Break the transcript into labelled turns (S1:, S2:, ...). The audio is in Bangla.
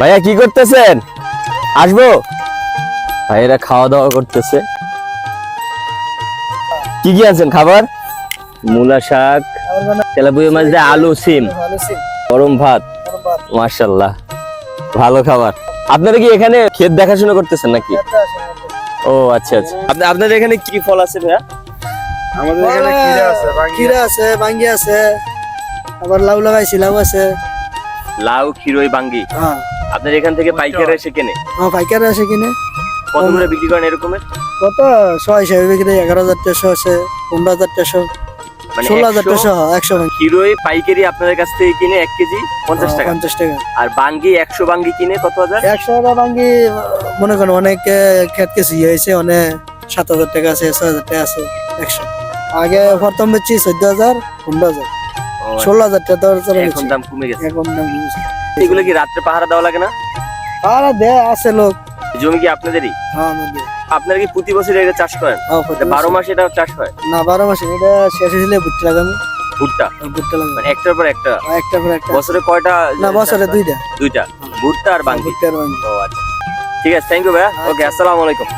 S1: ভাইয়া কি করতেছেন? আসব? ভাইয়েরা খাওয়া দাওয়া করতেছে। কি কি আছেন খাবার? মূলা শাক তেলাপুয়া মাছ দিয়ে আলু সিম গরম ভাত। মার্শাল্লাহ ভালো খাবার। আপনারা কি এখানে ক্ষেত দেখাশোনা করতেছেন নাকি? ও আচ্ছা আচ্ছা। আপনি আপনাদের এখানে কি ফল আছে ভাইয়া?
S2: আমাদের এখানে খিরা আছে
S3: খিরা আছে বাঙ্গি আছে। আবার লাউ লাগাইছি লাউ আছে।
S1: লাউ খিরই বাঙ্গি।
S3: হ্যাঁ।
S1: আপনার এখান থেকে পাইকারি এসে কেনে?
S3: আমার পাইকার আছে কিনে।
S1: কত করে বিক্রি করেন এরকমের
S3: কত? ছয় হিসাবে বিক্রি এগারো হাজার টাকা আছে পনেরো হাজার টাকা
S1: মানে
S3: ষোলো হাজার
S1: একশো
S3: টাকা একশো
S1: হিরোই পাইকারি আপনাদের কাছ থেকে কিনে এক কেজি পঞ্চাশ টাকা।
S3: পঞ্চাশ টাকা।
S1: আর বাঙ্গি একশো বাঙ্গি কিনে কত হাজার?
S3: একশো টাকা বাঙ্গি মনে করেন অনেক কিছু ইয়ে হয়েছে অনেক সাত হাজার টাকা আছে ছয় হাজার টাকা আছে একশো। আগে প্রথম বেচছি চোদ্দ হাজার পনেরো হাজার। ষোলো হাজার টাকা
S1: এখন দাম কমে গেছে।
S3: এখন দাম কমেছে।
S1: এগুলো কি রাত্রে পাহারা দেওয়া লাগে না?
S3: আছে লোক।
S1: জমি কি আপনাদেরই?
S3: হ্যাঁ আমাদের।
S1: আপনারা কি প্রতি বছর এটা চাষ করেন?
S3: হ্যাঁ,
S1: বারো। মাস এটা চাষ হয়?
S3: না বারো মাসে এটা শেষ হয়েছিল ভুট্টা লাগানো
S1: ভুট্টা?
S3: ভুট্টা লাগানো
S1: মানে একটার পর একটা?
S3: একটা পর একটা।
S1: বছরে কয়টা
S3: না বছরে দুইটা।
S1: দুইটা? ভুট্টা আর বাঙ্গি?
S3: ভুট্টার বাঙ্গি।
S1: ও আচ্ছা। ঠিক আছে থ্যাংক ইউ ভাইয়া। ওকে আসসালামু আলাইকুম।